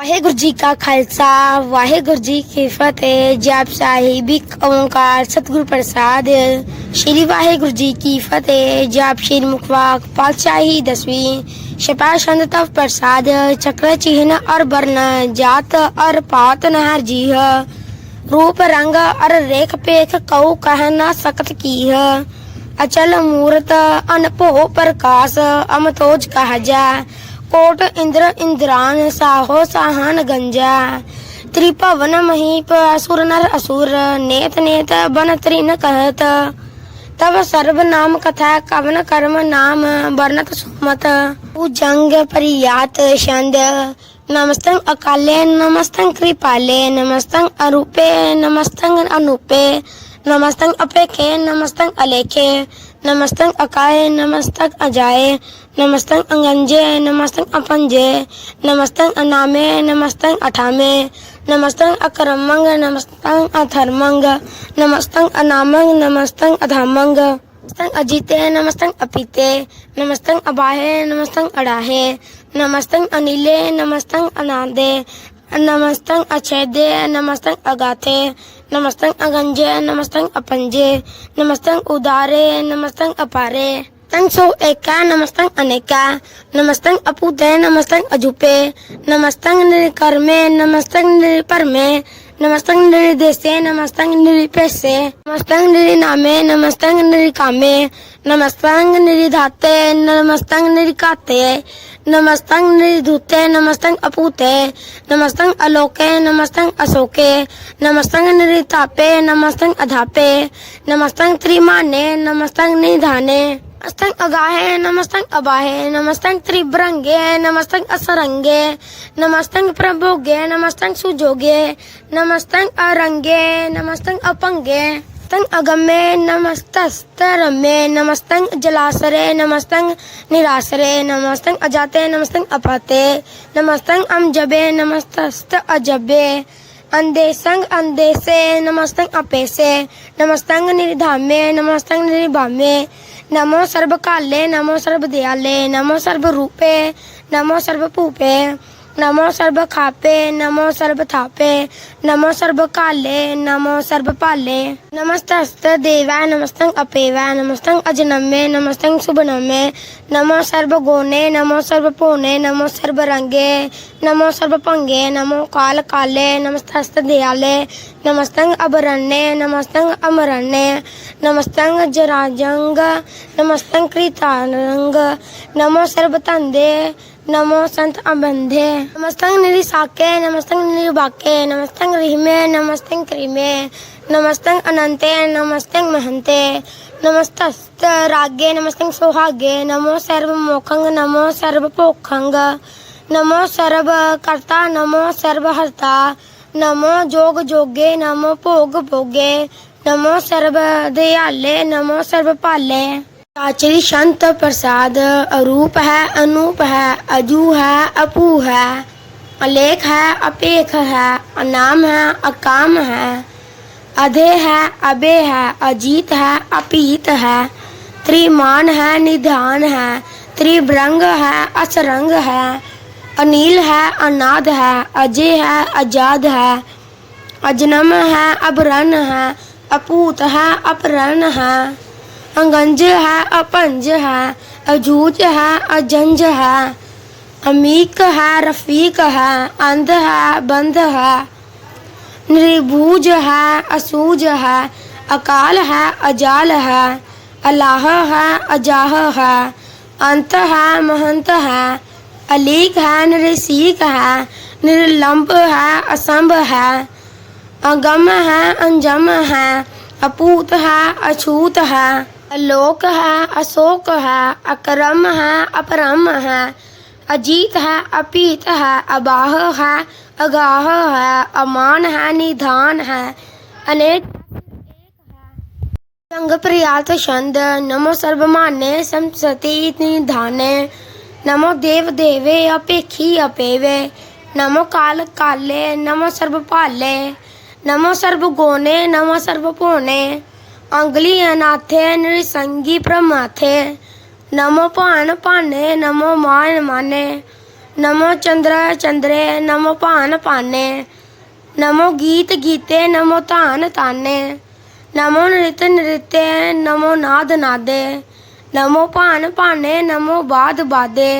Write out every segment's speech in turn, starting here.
ਵਾਹਿਗੁਰੂ ਜੀ ਕਾ ਖਾਲਸਾ ਵਾਹਿਗੁਰੂ ਜੀ ਕੀ ਫਤਿਹ ਜਪ ਸਾਹਿਬ ਇੱਕ ਓੰਕਾਰ ਸਤਿਗੁਰ ਪ੍ਰਸਾਦ ਸ਼੍ਰੀ ਵਾਹਿਗੁਰੂ ਜੀ ਕੀ ਫਤਿਹ ਜਪ ਸ਼੍ਰੀ ਮੁਖਵਾਕ ਪਾਤਸ਼ਾਹੀ ਦਸਵੀਂ ਛਪਾ ਛੰਦ ਤਵ ਪ੍ਰਸਾਦ ਚਕਰ ਚਿਹਨ ਔਰ ਬਰਨ ਜਾਤ ਔਰ ਪਾਤ ਨਹਰ ਜੀਹ रूप रंग अर रेख पेख कऊ कह न सकत कीह अचल मूरत अनभो प्रकाश अमतोज कह जा कोट इंद्र इंद्रान साहो साहन गंजा। त्रिभवन महीप असुर नर असुर, नेत नेत बन त्रिन कहत। तब सर्व नाम कथा कवन कर्म नाम, वर्णत सुमत। जंग परियात छंद नमस्तं अकाले नमस्तं कृपाले नमस्तं अरूपे नमस्तं अनूपे नमस्तं अपेखे नमस्तं अलेखे। नमस्तं अकाये नमस्तं अजाए नमस्तं अंगंजे नमस्तं अपंजे नमस्तं अनामे नमस्तं अठामे नमस्तं अकरमंग नमस्तं अथर्मंग नमस्तं अनामंग नमस्तं अधामंग नमस्तं अजीते नमस्तं अपीते नमस्तं अबाहे नमस्तं अड़ाहे नमस्तं अनिले नमस्तं अनादे नमस्तं अछेदे नमस्तं अगाथे नमस्तं अगंजे नमस्तं अपंजे नमस्तं उदारे नमस्तं अपारे। नमस्तं सो एका नमस्तं अनेका नमस्तं अपूते नमस्तं अजूपे नमस्तं निर्कर्मे नमस्तं निर्परमे नमस्तं निर्देशे नमस्तं निरपेशे नमस्तं निरिनामे नमस्तं निरिकामे नमस्तं निरिधाते नमस्तं निरिकाते नमस्तं निरिधुते नमस्तं अपूते, नमस्तं अलोके, नमस्तं अशोके नमस्तं निरितापे, नमस्तं अधापे, नमस्तं त्रिमाने, नमस्तं निधाने, नमस्तं अगाहे, नमस्तं अबाहे, नमस्तं त्रिभ्रंगे, नमस्तं असरंगे, नमस्तं प्रभोगे, नमस्तं सुजोगे, नमस्तं अरंगे, नमस्तं अपंगे। नमस्तं अगमे नमस्तस्तरमे नमस्तं जलासरे नमस्तं निरासरे नमस्तं अजाते नमस्तं अपाते नमस्तं अमजबे नमस्तस्त अजबे अंदेसंग अंदेसे नमस्तं अपेसे नमस्तं निर्धामे नमस्तं निर्भामे, नमो सर्वकाले नमो सर्वदयाले, नमो सर्वरूपे, नमो सर्वभूपे नमो सर्वखापे नमो सर्वथापे नमो सर्वकाले नमो सर्वपाले नमस्तस्त देवाय नमस्तं अपेवाय नमस्तं अजनमे नमस्तं शुभनमे नमो सर्वगुणे नमो सर्वपूर्णे नमो सर्वरंगे नमो सर्वपंगे नमो काल काले, नमस्तस्त दयाले। नमस्तं अभरण्ये नमस्तं अमरण्ये नमस्तं जराजंग नमस्तं कृतारंग नमो सर्वतंदे नमो संत अबंधे। नमस्तं निरिसाके नमस्तं निर्वाके नमस्तं रिहमे नमस्तं क्रीमे नमस्तं अनंते नमस्तं महंते। नमस्तस्त रागे नमस्तं सोहागे। नमो सर्वमोखंग नमो सर्वपोखंग नमो सर्वकर्ता नमो सर्वहर्ता नमो जोग जोगे, नमो भोग भोगे नमो सर्व दयाले, नमो सर्वपाले आचरी संत प्रसाद अरूप है, अनूप है, अजू है, अपू है, अलेख है, अपेख है, अनाम है, अकाम है, अधे है, अबे है, अजीत है, अपीत है, त्रिमान है, निधान है, त्रिभ्रंग है, असरंग है, अनिल है, अनाद है, अजय है आज़ाद है, अजनम है अबरन है, अपूत है अपरन है। अंगंज है, अपंज है, अजूज है, अजंज है। अमीक है, रफीक है, अंध है, बंध है। निर्भुज है, असूज है, अकाल है, अजाल है। अल्लाह है, अजाह है। अंत है, महंत है। अलीक है, निरसीक है। निर्लंब है, असंभ है। अगम है, अंजम है। अपूत है, अछूत है। अलोक है, अशोक है, अकरम है, अपरम है, अजीत है अपीत है, अबाह है, अगाह है, अमान है, निधान है, अनेक संग प्रियात छंद, नमो सर्वमान्य संसति निधाने, नमो देव देवे अपेखी अपेवे, नमो काल काले, नमो सर्वपाले, नमो सर्वगुणे, नमो सर्वपूर्णे आङ्ग्लीयनाथे नृसङ्गी प्रमाथे नमो पान पाने नमो मान माने नमो चंद्र चंद्रे नमो पान पाने नमो गीत गीते नमो तान ताने नमो नृत्य नृत्ये नमो नाद नादे नमो पान पाने नमो बाद बादे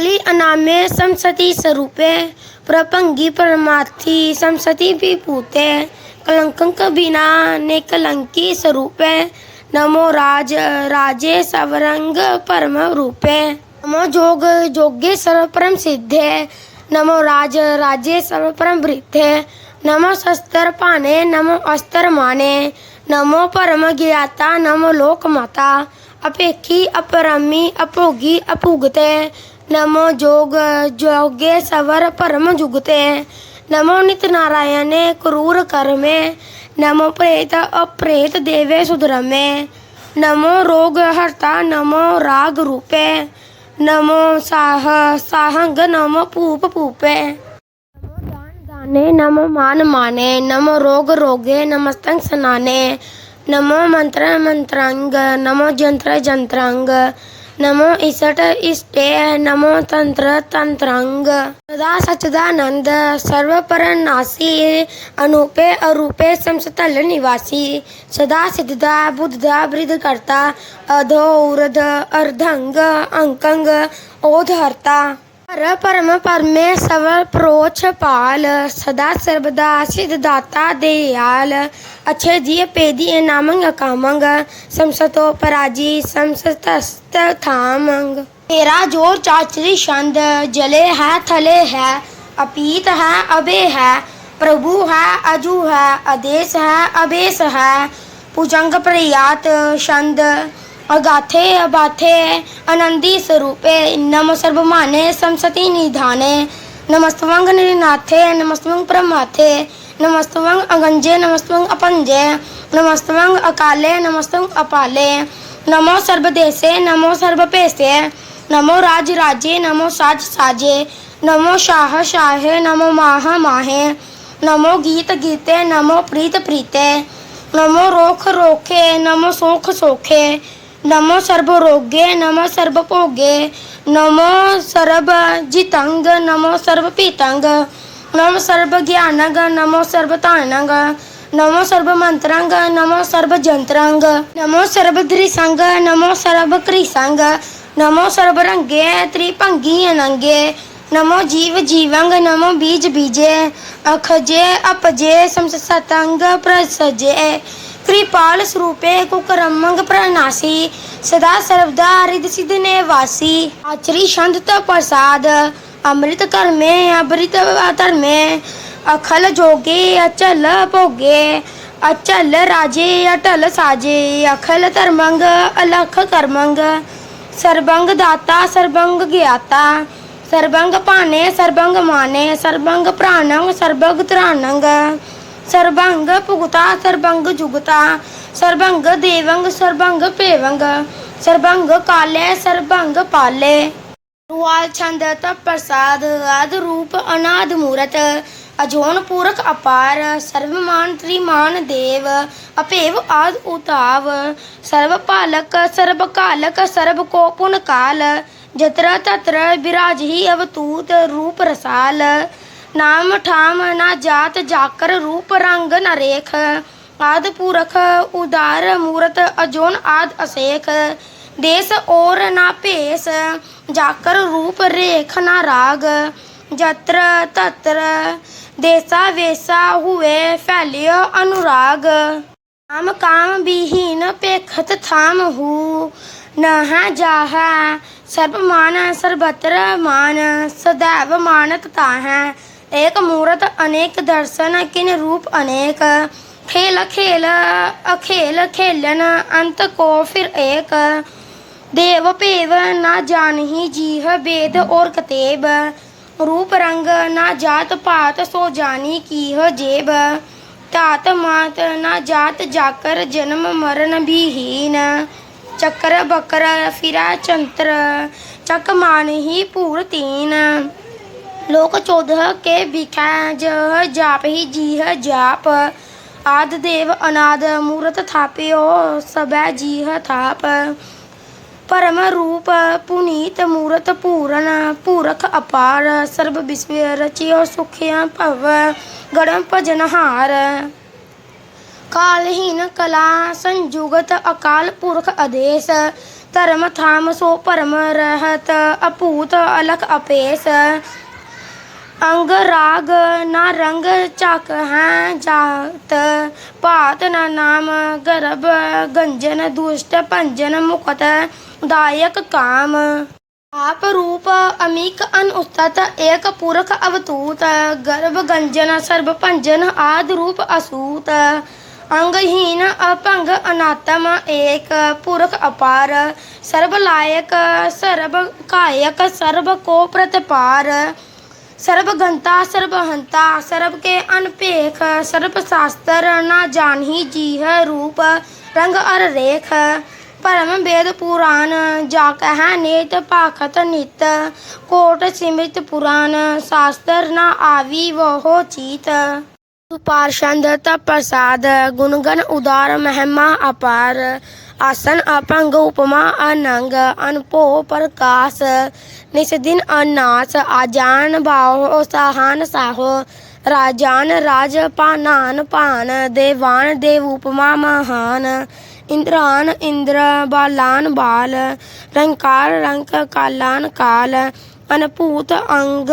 अनामे समसति स्वरूपे, प्रपंगी परमार्थी समसति पूते। कलंक बिना ने कलंकी स्वरूपे, नमो राज, राजे सवरंग परम रूपे। नमो जोग, जोगे सर्व परम सिद्धे, नमो राज, राजे सर्व परम वृद्धे। नमो शस्त्र पाने, नमो अस्त्र माने। नमो परम ज्ञाता, नमो लोक माता अपेक्षी अपरमी, अपोगी, अपुगते। नमो जोग जोगे सवर परम जुगते नमो नित नारायणे क्रूर कर्मे नमो प्रेत अप्रेत देवे सुधरमे नमो रोग हरता नमो राग रूपे नमो साह साहंग नमो पूप पूपे नमो दान दाने नमो मान माने नमो रोग रोगे नमस्तंग सनाने नमो मंत्र मंत्रांग नमो जंत्र जंत्रांग नमो इसट इष्टे नमो तंत्र तंत्रांग। सदा सच्चिदानंद सर्व पर नासी अनूपे अरूपे समस्तल निवासी। सदा सिद्धदा, बुद्धदा वृद्ध करता अधो उर्ध अर्धंग, अंकंग ओधहर्ता पर परम परमे सवर प्रोछ पाल सदा सर्वदा सिद्धदाता दयाल अच्छे दिए पेदी नामंग कामंग समसतो पराजी समसतस्त थामंग तेरा ज़ोर चाचरी छंद जले है थले है अपीत है अबे है प्रभु है अजू है आदेश है अबेस है भुजंग प्रयात छंद अगाथे अबाथे आनंदी स्वरूपे नम सर्वमाने समसति निधाने। नमस्तवंग निनाथे, नमस्तवंग प्रमाथे। नमस्तवंग अगंजे, नमस्तवंग अपंजे। नमस्तवंग अकाले, नमस्तवंग अपाले। नमो सर्वदेशे नमो सर्वपेशे नमो राज राजे नमो साज साजे नमो शाह शाहे, नमो माह माहे। नमो गीत गीते, नमो प्रीत प्रीते। नमो रोख रोखे, नमो सोख सोखे। नमो सर्व रोगे नमो सर्व भोगे नमो सर्व जितंग नमो सर्व पीतंग नमो सर्व ज्ञानंग नमो सर्व तानंग नमो सर्व मंत्रंग नमो सर्व जंत्रंग नमो सर्व धृसंग नमो सर्व कृसंग नमो सर्व रंगे त्रिभंगी अनंगे नमो जीव जीवंग नमो बीज बीजे अखजे अपजे समसतंग प्रसजे कृपाल स्वरूपे कुकरमंग प्रणासी सदा सर्वदा हरिद सिद्ध ने वासी आचरी छंद तो प्रसाद अमृत कर में अमृत अतर में अखल जोगे अचल भोगे अचल राजे अटल साजे अखल धर्मंग अलख कर्मंग सर्वंग दाता सर्वंग ज्ञाता सर्वंग पाने सर्वंग माने सर्वंग प्राणंग सर्वंग त्राणंग सर्वंग पुगता सर्वंग जुगता सर्वंग देवंग सर्वंग पेवंग सर्वंग काले सर्वंग पाले रुआल छंद तप प्रसाद आद रूप अनाद मूरत अजोन पूरक अपार सर्वमान त्रिमान देव अपेव आद उताव सर्व पालक सर्व कालक सर्व को पुन काल जत्र तत्र विराज ही अवतूत रूप रसाल नाम ठाम ना जात जाकर रूप रंग न रेख आद पुरख उदार मूरत अजोन आद असेख देश और ना भेस जाकर रूप रेख ना राग जत्र तत्र देसा वेसा हुए फैलियो अनुराग काम काम विहीन पेखत थाम हु नहा जाहा सर्वमान सर्वत्र मान सदैव मानत ताहै एक मूरत अनेक दर्शन किन रूप अनेक। खेल खेल, अखेल खेलन, अंत को फिर एक। देव पेव, ना जानही जीह वेद और कतेब। रूप रंग, ना जात पात सो जानी कीह जेब। तात मात, ना जात जाकर जन्म मरण विहीन चक्र बकर फिरा चंत्र, चक मान ही पूर तीन। लोक चौदह के बिखा जह जाप ही जीह जाप आद देव अनाद मूरत थाप्यो सब जीह थाप ਪਰਮ ਰੂਪ ਪੁਨੀਤ ਮੂਰਤ ਪੂਰਨ ਪੂਰਖ ਅਪਾਰ ਸਰਬ ਵਿਸਵ ਰਚਿਓ ਸੁਖਿਆ ਭਵ ਗੜਮ ਭਜਨਹਾਰ ਕਾਲਹੀਨ ਕਲਾ ਸੰਜੁਗਤ ਅਕਾਲ ਪੁਰਖ ਆਦੇਸ਼ ਧਰਮ ਥਾਮ ਸੋ ਪਰਮ ਰਹਿਤ ਅਪੂਤ ਅਲਖ ਅਪੇਸ ਅੰਗ ਰਾਗ ਨਾ ਰੰਗ ਚੱਕ ਹੈ, ਜਾਤ ਭਾਤ ਨਾ ਨਾਮ ਗਰਭ ਗੰਜਨ ਦੁਸ਼ਟ ਭੰਜਨ ਮੁਕਤ ਦਾਇਕ ਕਾਮ। ਆਪ ਰੂਪ ਅਮੀਕ ਅਨੁਸਤਤ, ਏਕ ਪੁਰਖ ਅਵਤੂਤ, ਗਰਭ ਗੰਜਨ ਸਰਬ ਭੰਜਨ ਆਦ ਰੂਪ ਅਸੂਤ। ਅੰਗਹੀਨ ਅਪੰਗ ਅਨਾਤਮ ਏਕ, ਪੁਰਖ ਅਪਾਰ, ਸਰਬ ਲਾਇਕ ਸਰਬ ਕਾਇਕ ਸਰਬ ਕੋ ਪ੍ਰਤਪਾਰ। ਸਰਬ ਗੰਤਾ, ਸਰਬ ਕੇ ਅਨਪੇਖ ਸਰਬ ਸ਼ਾਸਤਰ ਨਾ ਜਾਣਹੀ ਜੀਹ ਰੂਪ, ਰੰਗ ਅਰ ਰੇਖ ਪਰਮ ਵੇਦ ਪੁਰਾਨ, ਜਾ ਕਹਿ ਨੇਤ ਭਾਖਤ ਨਿਤ, ਕੋਟ ਸਿਮਿਤ ਪੁਰਾਨ, ਸ਼ਾਸਤਰ ਨਾ ਆਵੀ ਵਹੋ ਚੀਤ। ਪਾਰਸ਼ੰਦ ਪ੍ਰਸਾਦ, ਗੁਣਗਨ ਉਦਾਰ ਮਹਿਮਾ ਅਪਾਰ ਆਸਨ ਅਪੰਗ ਉਪਮਾ ਅਨੰਗ ਅਨਭੋ ਪ੍ਰਕਾਸ਼, ਨਿਸ ਦਿਨ ਅਨਾਸ ਆਜਾਨ ਭਾਉ ਸਾਹਨ ਸਾਹੋ, ਰਾਜਾਨ ਰਾਜ ਪਾਨਾਨ ਪਾਨ ਦੇਵਾਨ ਦੇਵ ਉਪਮਾ ਮਹਾਨ, ਇੰਦਰਾਨ ਇੰਦਰ ਬਾਲਾਨ ਬਾਲ, ਰੰਕਾਰ ਰੰਕ ਕਾਲਾਨ ਕਾਲ, ਅਨਭੂਤ ਅੰਗ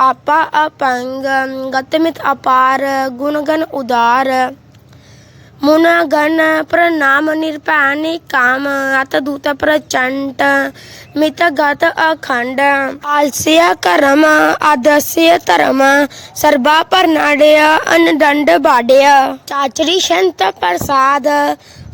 ਆਪਾ ਅਪੰਗ, ਗਤਮਿਤ ਅਪਾਰ, ਗੁਣਗਨ ਉਦਾਰ। ਮੁਨ ਗਨ ਪ੍ਰਨਾਮ ਨਿਰਭੈ ਨਿਕਾਮ ਅਤ ਦੂਤ ਪ੍ਰਚੰਡ ਮਿਤ ਗਤ ਅਖੰਡ ਆਲਸਿਆ ਕਰਮ ਆਦਸਿਆ ਧਰਮ ਸਰਬਾ ਪਰਨਾੜਿਆ ਅਨਡੰਡ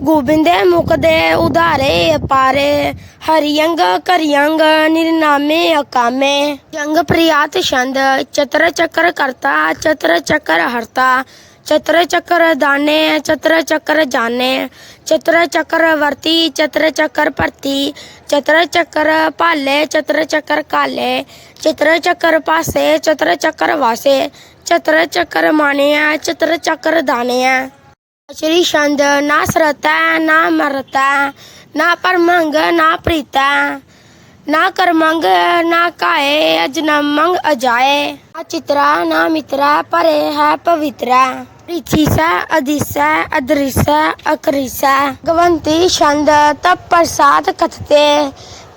ਗੋਬਿੰਦੇ ਮੁਖ ਦੇ ਉਧਾਰੇ ਪਾਰੇ ਹਰਿਯੰਗ ਕਰਿਯੰਗ ਨਿਰਨਾਮੇ ਅਕਾਮੇ ਜੰਗ ਪ੍ਰਿਆਤ ਛੰਦ ਚਤਰ ਚੱਕਰ ਕਰਤਾ ਚਤਰ ਚੱਕਰ ਹਰਤਾ ਚਤਰ ਚੱਕਰ ਦਾਨੇ ਚਤਰ ਚੱਕਰ ਜਾਣੇ ਚਤਰ ਚੱਕਰ ਵਰਤੀ ਚਤਰ ਚੱਕਰ ਭਰਤੀ ਚਤਰ ਚੱਕਰ ਭਾਲੇ ਚਤਰ ਚੱਕਰ ਕਾਲੇ ਚਤਰ ਚੱਕਰ ਪਾਸੇ ਚਤਰ ਚੱਕਰ ਵਾਸੇ ਚਤਰ ਚੱਕਰ ਮਾਨਿਆ ਚਤਰ ਚੱਕਰ श्री छंद, ना सरता ना मरता ना परमंग, ना प्रीता, ना कर्मंग, ना काये अजनमंग अजाए। ना चित्रा, ना मित्रा, परे है पवित्रा। पृथ्वीसा अधिसा अदृशा अकृशा। गवंती छंद, तप प्रसाद कथते।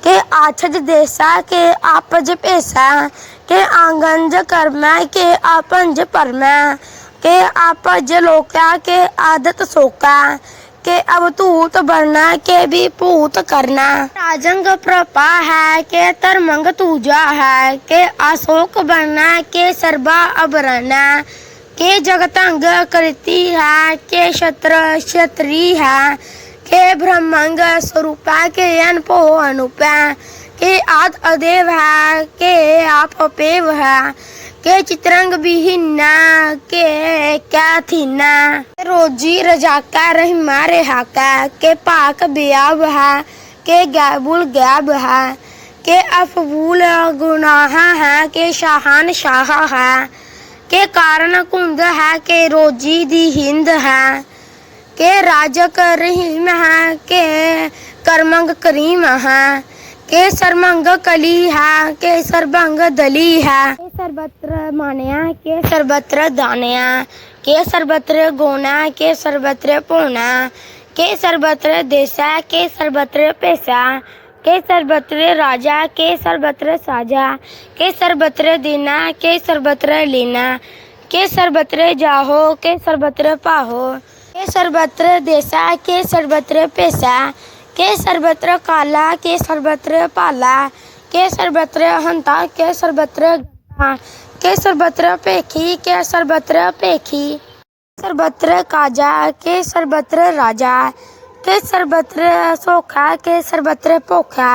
के आछज देसा के आपज पेशा। के आँगन ज कर्म, के आपन ज परमा। के आप जलोका के आदत सोका के अब तूत भरना के भी पूत करना। राजंग प्रपा है, के तरमंग तूजा है, के अशोक बनना के सर्वा अब के जगतंग कृति है, के क्षत्र क्षत्री है, के ब्रह्मंग स्वरूपा, के अनुपो अनुप, के आद अदेव है, के आप अपेव है। के चित्रंग बिहिना के क्या थीना रोजी रजाका रहीमा रेहाका के पाक बियाब है के गैबुल गैब है के अफबूल गुनाह है के शाहान शाह है के कारण कुंद है के रोजी दी हिंद है के राजक रहीम है के करमंग करीम है के सरमंग कली है के सरबंग दली है के सर्वत्र मानया के सर्वत्र दानया के सर्वत्र गोना के सर्वत्र पोना के सर्वत्र देशा के सर्वत्र पैसा के सर्वत्र राजा के सर्वत्र साजा के सर्वत्र देना के सर्वत्र लेना के सर्वत्र जाहो के सर्वत्र पाहो के सर्वत्र देशा के सर्वत्र पैसा के सर्वत्र काला के सर्वत्र पाला के सर्वत्र हंता के सर्वत्र के सर्वत्र पेखी के सर्वत्र पेखी सर्वत्र काजा के सर्वत्र राजा के सर्वत्र सोखा के सर्वत्र पोखा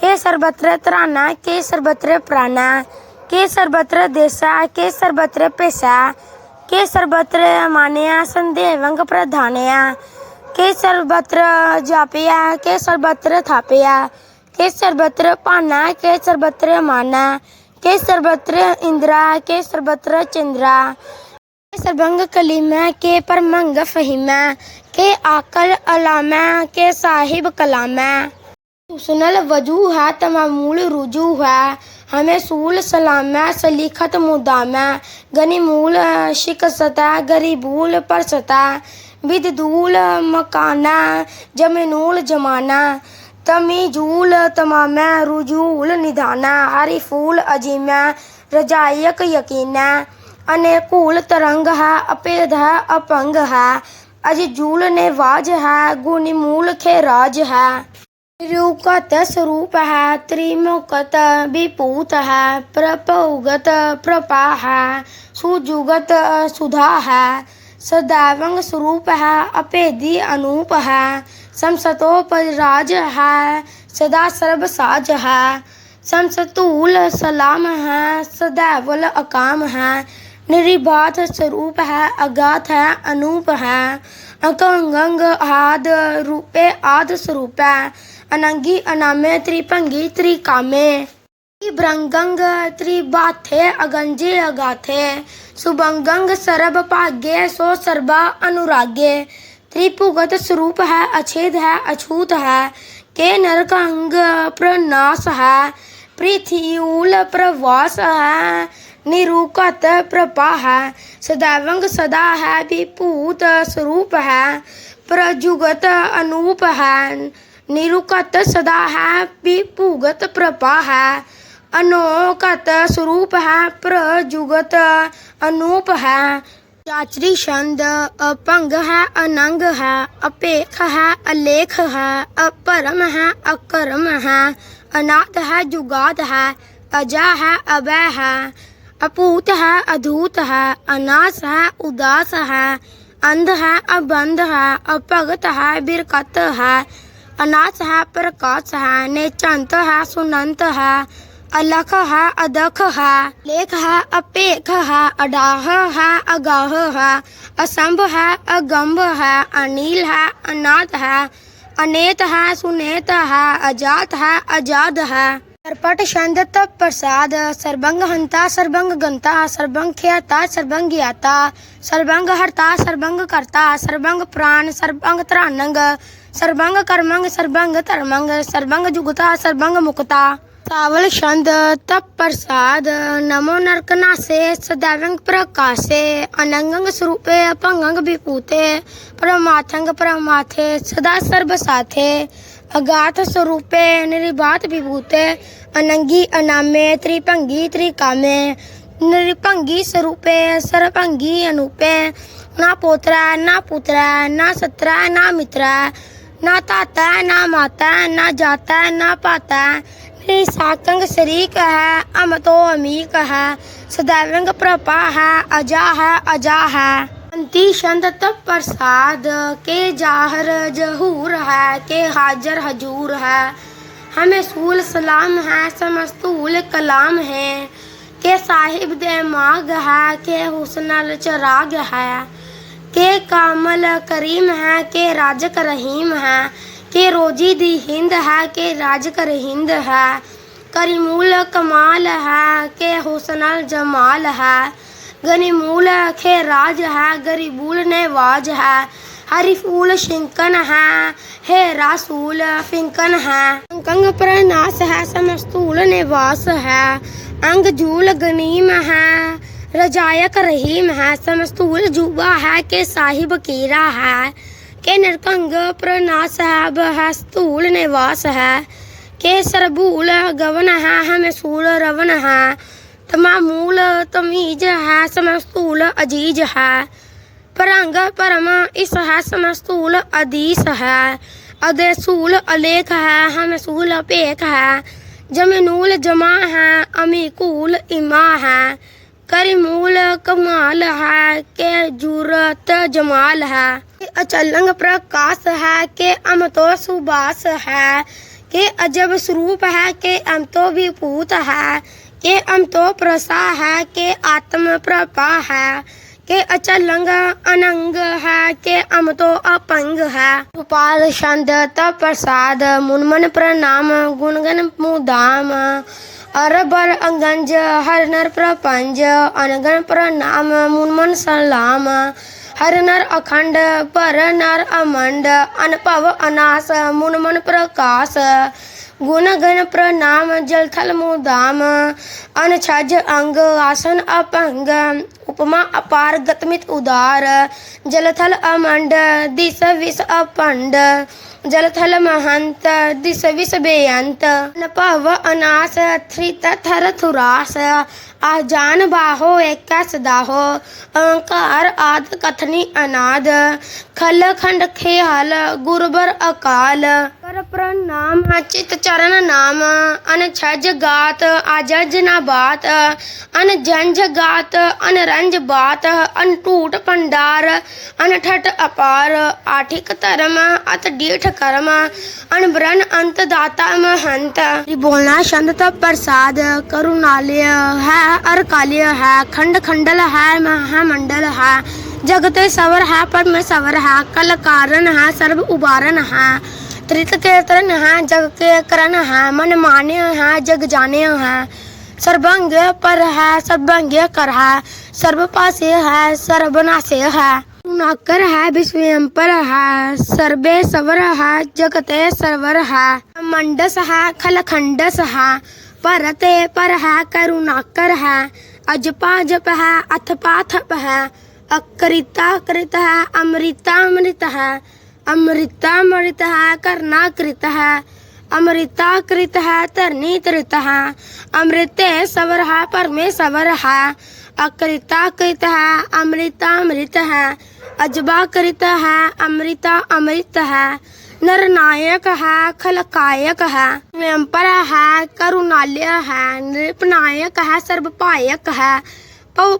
के सर्वत्र त्राना के सर्वत्र प्राणा के सर्वत्र देशा के सर्वत्र पेशा के सर्वत्र मानया संदेवंग प्रधानया के सर्वत्र जापया के सर्वत्र थापया के सर्वत्र पाना के सर्वत्र माना के सर्वत्र इंद्रा के सर्वत्र चंद्रा के सर्वंग कलीमा, के परमंग फहीमा, के आकल अलामा, के साहिब कलामा। सुनल वज़ू है तमामूल रुजू है, हमें सूल सलामा, सलीखत मुदामा गनीमूल शिकसता गरीबूल परसता। बिददूल मकाना जमनूल जमाना। तमीजूल तमामा, रुजूल निदाना हरीफूल अजीमा, रजायक यकीना। अनेकूल तरंग है, अपेद है, अपंग है। अजजूल नेवाज है गुणमूल खेराज है। रूकत स्वरूप है त्रिमुकत विपूत है, प्रपौगत प्रपा है, सुजुगत सुधा है। सदैवंग स्वरूप है अपेदी अनूप है समसतोपराज है सदा सर्व साज है समसतूल सलाम है सदैवल अकाम है निरिबात स्वरूप है अगात है अनूप है अकंगंग आद रूपे आद स्वरूप है अनंगी अनामे त्रिभंगी त्रिकामे त्रिभ्रंगंग त्रिबाथे अगंजे अगाथे। सुभंगंग सरब भाग्य सो सर्बा अनुरागे। त्रिभुगत स्वरूप है, अछेद है, अछूत है। के नरकंग प्रनाश है। पृथ्यूल प्रवास है। निरुकत प्रपा है। सदैवंग सदा है, विभूत स्वरूप है। प्रजुगत अनूप है। निरुकत सदा है, विभूगत प्रपा है। अनोकत स्वरूप है प्रजुगत अनूप है चाचरी छंद अपंग है अनंग है अपेख है अलेख है अपरम है अकरम है अनाथ है जुगात है अजा है अवय है अपूत है अधूत है अनास है उदास है अंध है अबंध है अपगत है बिरकत है अनाथ है प्रकाश है नेचंत है सुनंत है अलख है अदख है लेख है अपेख है अडाह है अगाह है असंभ है अगंभ है अनिल है अनाथ है अनेत है सुनेत है अजात है अजाद। है सरपट छंद प्रसाद सर्वंग हंता सर्वंग गंता सर्वंग ख्याता सर्वंग ज्ञाता सर्वंग हरता सर्वंग करता सर्वंग प्राण सर्वंग त्रानंग सर्वंग कर्मंग सर्वंग धर्मंग सर्वंग जुगता सर्वंग मुक्ता सावल छंद, तप प्रसाद, नमो नरकनासे सदैवंग प्रकाशे, अनंगंग स्वरूपे अपंगंग विभूते परमाथंग परमाथे सदा सर्व साथे। अगाथ स्वरूपे निरिबात विभूते, अनंगी अनामे, त्रिभंगी त्रिकामे। निरिभंगी स्वरूपे सरभंगी अनुपे। ना पोत्रा, ना पुत्रा, ना सत्रा, ना मित्रा। ना ताता, ना माता, ना जाता, ना पाता। साकंग शरीक है अम तो अमीक है, सदैवंग प्रपा है, अजा है अजा है। अंति छंद तप प्रसाद, के जाहर जहूर है, के हाजर हजूर है। हमें सूल सलाम है, समस्तूल कलाम है। के साहिब दे माग है, के हुसनल चराग है। के कामल करीम है, के राजक रहीम है। के रोजी दी हिंद है, के राज कर हिंद है। करीमूल कमाल है, के हुसनल जमाल है। गनीमूल के राज है गरीबूल नेवाज है। हरीफूल शिंकन है, हे रासूल फिंकन है। अंकंग प्रनाश है, समस्तूल निवास है। अंग जूल गनीम है, रजायक रहीम है। समस्तूल जुबा है, के साहिब कीरा है। के नरकंग प्रनाश है वह स्थूल निवास है। के सरबूल गवन है, हमें सूल रवन है। तमामूल तमीज है समस्तूल अज़ीज़ है। परंग परम इस है समस्तूल अदीस है। अदेसूल अलेख है, हमें सूल अपेख है। जमनूल जमा है अमीकूल इमा है। करीमूल कमाल है, के जूरत जमाल है। अचलंग प्रकाश है, के अमतो सुबास है। के अजब स्वरूप है, के अमतो विभूत है। के अमतो प्रसा है, के आत्म प्रपा है। के अचलंग अनंग है, के अमतो अपंग है। गोपाल छंद तप प्रसाद मुनमन प्रणाम, गुणगन मुदाम। Arabar anganja harinar prapanja anagan pranama munman salama ਹਰਨਰ ਅਖੰਡ ਭਰਨਰ ਅਮੰਡ ਅਨਭਵ ਅਨਾਸ ਮੁਨਮਨ ਪ੍ਰਕਾਸ਼ ਗੁਣ ਗਣ ਪ੍ਰਣਾਮ ਜਲ ਥਲ ਮੁਦਾਮ ਅਨ ਛਜ ਅੰਗ ਆਸਨ ਅਪੰਗ ਉਪਮਾ ਅਪਾਰ ਗਤਮਿਤ ਉਦਾਰ ਜਲ ਥਲ ਅਮੰਡ ਦਿਸ ਵਿਸ ਅਪੰਡ ਜਲ ਥਲ ਮਹੰਤ ਦਿਸ ਵਿਸ ਬੇਅੰਤ ਨਭਵ ਅਨਾਸ ਥ੍ਰਿਤ ਥਰ ਥੁਰਾਸ ਆ ਜਾਨ ਬਾਹੋ ਏਕੈ ਸਦਾਹੋ ਅਹੰਕਾਰ ਆਦ ਕਥਨੀ ਅਨਾਦ ਖਲ ਖੰਡ ਖੇਹਲ ਗੁਰਬਰ ਅਕਾਲ चित चरण नाम अन छज गात આજજ ના બાત અને જંજ ગાત અને રંજ બાત અન ટૂટ ભંડાર અન ઠટ અપાર આઠિક ધर्म अत डीठ कर्म अनब्रन अंत दाता महंत। बोलना संत प्रसाद, करुणालय है, अरकालय है, खंड खंडल है, महामंडल है। जगते सवर है पर में सवर है कल कारण है, सर्व उबारन है। त्रित के तरन है, जग के करण है, मन मान्य है, जग जाने है। सर्वंग पर है, सर्वंग कर है, सर्व पासे है सर्वनाशे है। नाकर है विश्वम पर है, सर्वे सवर है, जगते सरवर है। मंडस है खल खंडस है, परते पर है, करुणाकर है। अजपा जप है अथपा थप है अकृता कृत है अमृता अमृत है। अमृता अमृत है करना कृत है। अमृता कृत है तृत है। अमृते सवर है, परमे सवर है। अकृता कृत है, अमृता अमृत है। अजबा कृत है, अमृता अमृत है। नरनायक है, खलकायक है। व्यंपर है, करुणालय है, नृपनायक है, सर्वपायक है। पव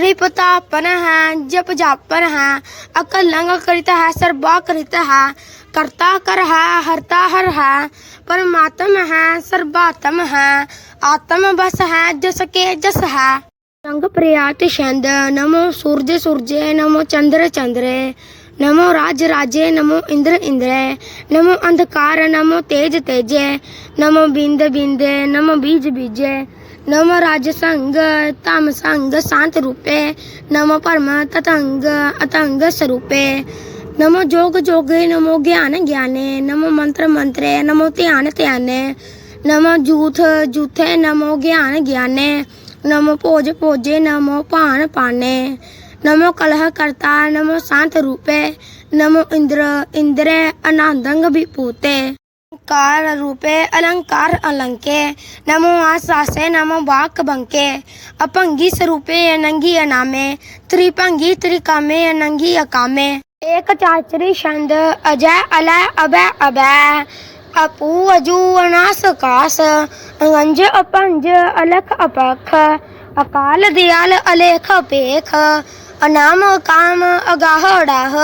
पंजन है अरगंजन है रिपतापन है जप जापन है अकलंग कृत है सर्वा कृत है, करता कर है, हरता हर है, परमात्म है सर्वात्म है, आत्म बस है, जस के जस है। रंग प्रियात छंद, नमो सूरज सूरजे, नमो चंद्र चंद्रे, नमो राज राजे, नमो इंद्र इंद्रे, नमो अंधकार, नमो तेज तेजे, नमो बिंद बिंदे, नमो बीज बीजे नमो राज संग तम संग शांत रूपे, नमो परम ततंग अतंग स्वरूपे। नमो जोग जोगे, नमो ज्ञान ज्ञाने, नमो मंत्र मंत्रे, नमो ध्यान ध्याने। नमो जूथ जूथे, नमो ज्ञान ज्ञाने। नमो भोज भोजे नमो पान पाने। नमो कलह करता, नमो शांत रूपे। नमो इंद्र, इंद्रे अनंदंग विभूते। कार रूपे, अलंकार अलंके। नमो आसासे, नमो वाक बंके। अपंगी स्वरूपे, अनंगी अनामे। त्रिभंगी त्रिकामे, अनंगी अकामे। एक चाचरी छंद अजय अलय अभय अभय अपू, अजू, अनास, कास। अंगंज अपंज, अलख, अपख। अकाल, दयाल, अलेख, पेख। अनाम, काम, अगाह, अडाह।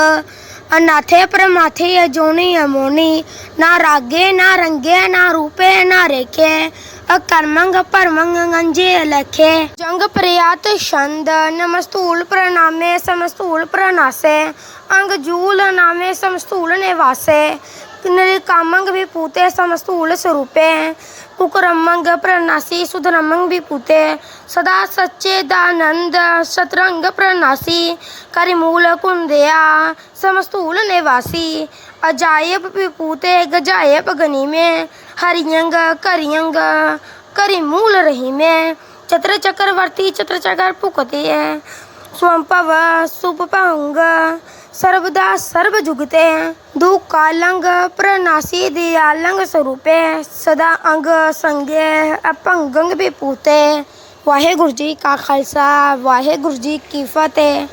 अनाथे प्रमाथे अजोनी अमोनी ना रागे ना रंगे ना रूपे ना रेखे अकर्मंग परमंग गंजे लखे जंग प्रयात छंद नमस्तूल प्रणामे समस्तूल प्रणासे अंग जूल नामे समस्तूल निवासे निरिकामंग विपूते समस्तूल स्वरूपे कुकरमंग प्रणासी सुधरमंग विपूते सदा सच्चे दानंद शतरंग प्रणासी करिमूल कुंदया, समस्तूल निवासी। अजायब विपूते गजायब गनी में। हरियंग, करियंग, करिमूल रही में। चत्र चक्रवर्ती, चत्र चक्र पुकते है। स्वंपव, सुपभंग सर्वदा सर्व जुगते हैं दू कालंग प्रनासी दियालंग स्वरूपे सदा अंग संगे अपंगंग भी पूते वाहेगुरु जी का खालसा वाहेगुरु जी की फतेह